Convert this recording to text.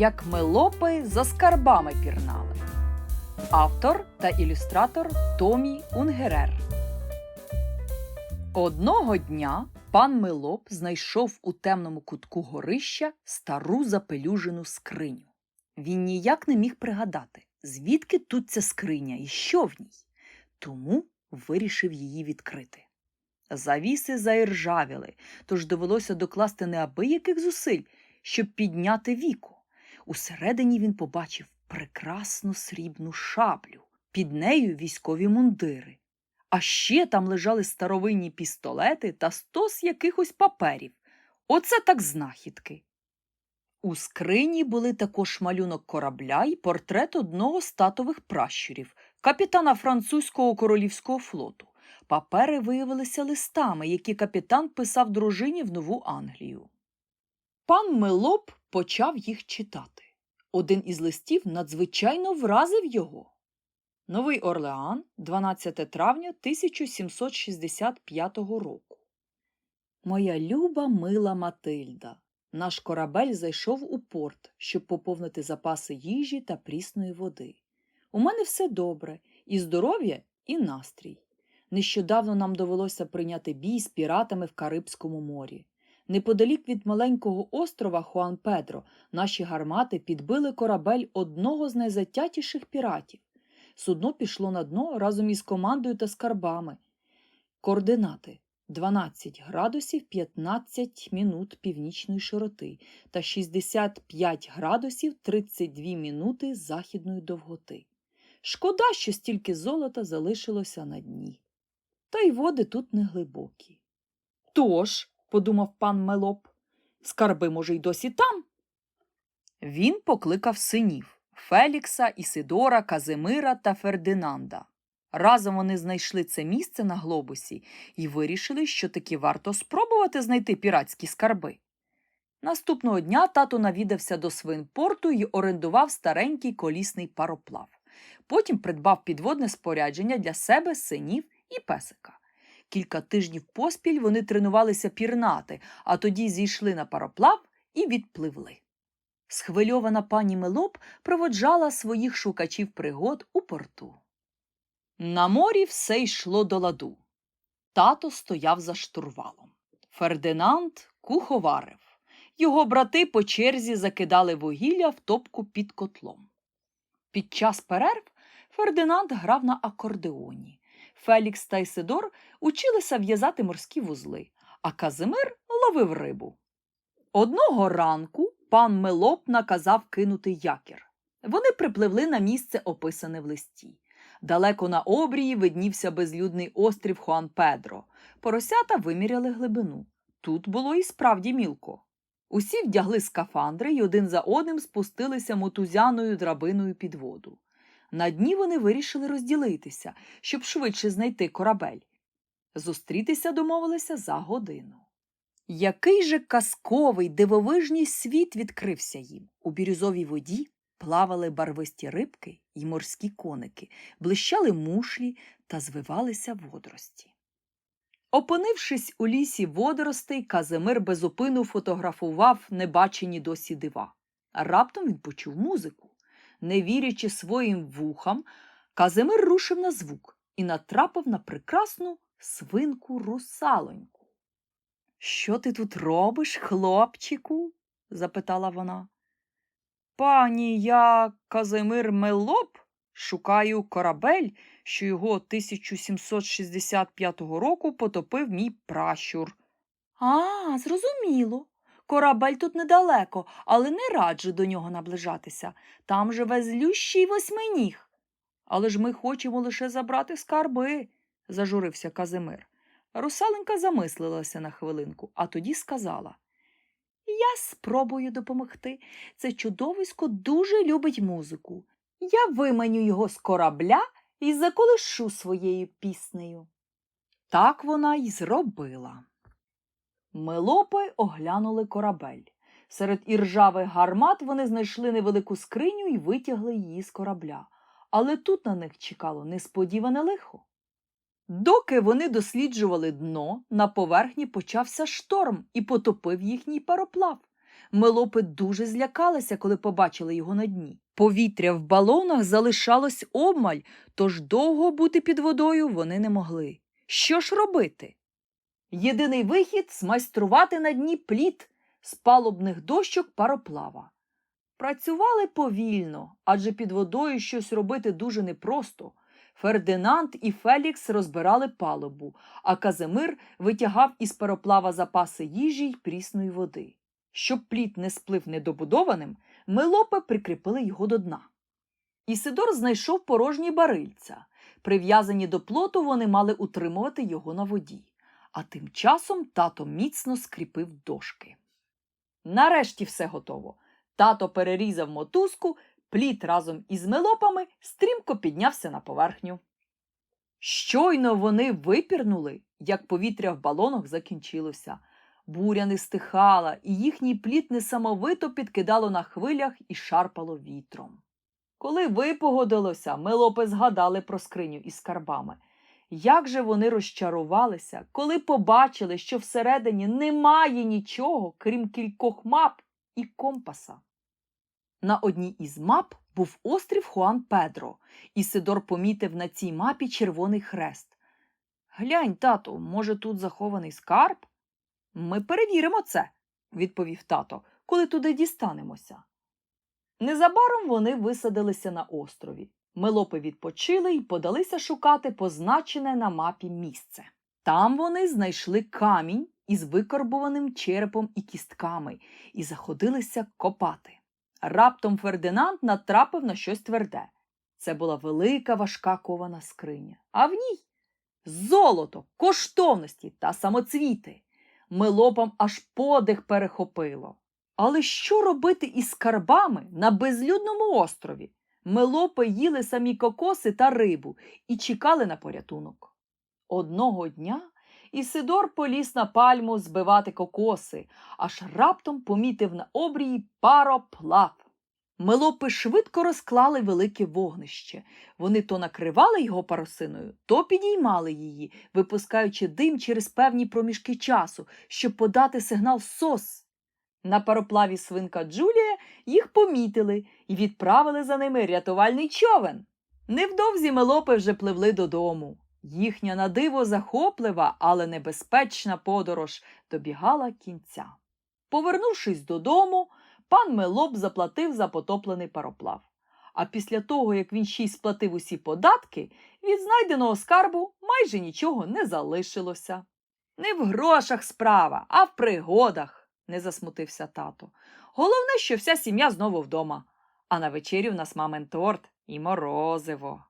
як мелопи за скарбами пірнали. Автор та ілюстратор Томі Унгерер. Одного дня пан Мелоп знайшов у темному кутку горища стару запелюжену скриню. Він ніяк не міг пригадати, звідки тут ця скриня і що в ній, тому вирішив її відкрити. Завіси заіржавіли, тож довелося докласти неабияких зусиль, щоб підняти віку. Усередині він побачив прекрасну срібну шаблю, під нею військові мундири. А ще там лежали старовинні пістолети та стос якихось паперів. Оце так знахідки. У скрині були також малюнок корабля і портрет одного з татових пращурів, капітана французького королівського флоту. Папери виявилися листами, які капітан писав дружині в Нову Англію. Пан Мелоп почав їх читати. Один із листів надзвичайно вразив його. Новий Орлеан, 12 травня 1765 року. Моя люба мила Матильда. Наш корабель зайшов у порт, щоб поповнити запаси їжі та прісної води. У мене все добре, і здоров'я, і настрій. Нещодавно нам довелося прийняти бій з піратами в Карибському морі. Неподалік від маленького острова Хуан Педро наші гармати підбили корабель одного з найзатятіших піратів. Судно пішло на дно разом із командою та скарбами. Координати 12 градусів 15 мінут північної широти та 65 градусів 32 мінути західної довготи. Шкода, що стільки золота залишилося на дні. Та й води тут не глибокі. Тож, подумав пан Мелоп, скарби, може, й досі там. Він покликав синів Фелікса, Ісидора, Казимира та Фердинанда. Разом вони знайшли це місце на глобусі і вирішили, що таки варто спробувати знайти піратські скарби. Наступного дня тато навідався до свинпорту і орендував старенький колісний пароплав. Потім придбав підводне спорядження для себе, синів і песика. Кілька тижнів поспіль вони тренувалися пірнати, а тоді зійшли на пароплав і відпливли. Схвильована пані Мелоп проводжала своїх шукачів пригод у порту. На морі все йшло до ладу. Тато стояв за штурвалом. Фердинанд куховарив. Його брати по черзі закидали вугілля в топку під котлом. Під час перерв Фердинанд грав на акордеоні. Фелікс та Ісидор училися в'язати морські вузли, а Казимир ловив рибу. Одного ранку пан Мелоп наказав кинути якір. Вони припливли на місце, описане в листі. Далеко на обрії виднівся безлюдний острів Хуан Педро. Поросята виміряли глибину. Тут було і справді мілко. Усі вдягли скафандри і один за одним спустилися мотузяною драбиною під воду. На дні вони вирішили розділитися, щоб швидше знайти корабель. Зустрітися домовилися за годину. Який же казковий дивовижний світ відкрився їм. У бірюзовій воді плавали барвисті рибки й морські коники, блищали мушлі та звивалися водорості. Опинившись у лісі водоростей, Казимир безупину фотографував небачені досі дива. Раптом він почув музику. Не вірячи своїм вухам, Казимир рушив на звук і натрапив на прекрасну свинку русалоньку. Що ти тут робиш, хлопчику? запитала вона. Пані, я Казимир Мелоп, шукаю корабель, що його 1765 року потопив мій пращур. А, зрозуміло. Корабель тут недалеко, але не раджу до нього наближатися. Там живе злющий восьминіг. Але ж ми хочемо лише забрати скарби, зажурився Казимир. Русаленька замислилася на хвилинку, а тоді сказала Я спробую допомогти. Це чудовисько дуже любить музику. Я виманю його з корабля і заколишу своєю піснею. Так вона й зробила. Мелопи оглянули корабель. Серед іржавих гармат вони знайшли невелику скриню і витягли її з корабля. Але тут на них чекало несподіване лихо. Доки вони досліджували дно, на поверхні почався шторм і потопив їхній пароплав. Мелопи дуже злякалися, коли побачили його на дні. Повітря в балонах залишалось обмаль, тож довго бути під водою вони не могли. Що ж робити? Єдиний вихід змайструвати на дні плід з палубних дощок пароплава. Працювали повільно, адже під водою щось робити дуже непросто. Фердинанд і Фелікс розбирали палубу, а Казимир витягав із пароплава запаси їжі й прісної води. Щоб плід не сплив недобудованим, мелопи прикріпили його до дна. Ісидор знайшов порожні барильця. Прив'язані до плоту вони мали утримувати його на воді, а тим часом тато міцно скріпив дошки. Нарешті все готово. Тато перерізав мотузку, плід разом із мелопами стрімко піднявся на поверхню. Щойно вони випірнули, як повітря в балонах закінчилося. Буря не стихала, і їхній плід несамовито підкидало на хвилях і шарпало вітром. Коли випогодилося, мелопи згадали про скриню із скарбами. Як же вони розчарувалися, коли побачили, що всередині немає нічого, крім кількох мап і компаса. На одній із мап був острів Хуан Педро, і Сидор помітив на цій мапі червоний хрест. Глянь, тату, може, тут захований скарб? Ми перевіримо це, відповів тато, коли туди дістанемося. Незабаром вони висадилися на острові. Мелопи відпочили і подалися шукати позначене на мапі місце. Там вони знайшли камінь із викорбуваним черепом і кістками і заходилися копати. Раптом Фердинанд натрапив на щось тверде. Це була велика важка кована скриня, а в ній золото, коштовності та самоцвіти. Мелопам аж подих перехопило. Але що робити із скарбами на безлюдному острові? Мелопи їли самі кокоси та рибу і чекали на порятунок. Одного дня Ісидор поліз на пальму збивати кокоси, аж раптом помітив на обрії пароплав. Мелопи швидко розклали велике вогнище. Вони то накривали його парусиною, то підіймали її, випускаючи дим через певні проміжки часу, щоб подати сигнал СОС. На пароплаві свинка Джулія їх помітили і відправили за ними рятувальний човен. Невдовзі мелопи вже пливли додому. Їхня надиво захоплива, але небезпечна подорож добігала кінця. Повернувшись додому, пан Мелоп заплатив за потоплений пароплав. А після того, як він ще й сплатив усі податки, від знайденого скарбу майже нічого не залишилося. Не в грошах справа, а в пригодах, не засмутився тато. Головне, що вся сім'я знову вдома, а на вечері в нас мамин торт і морозиво.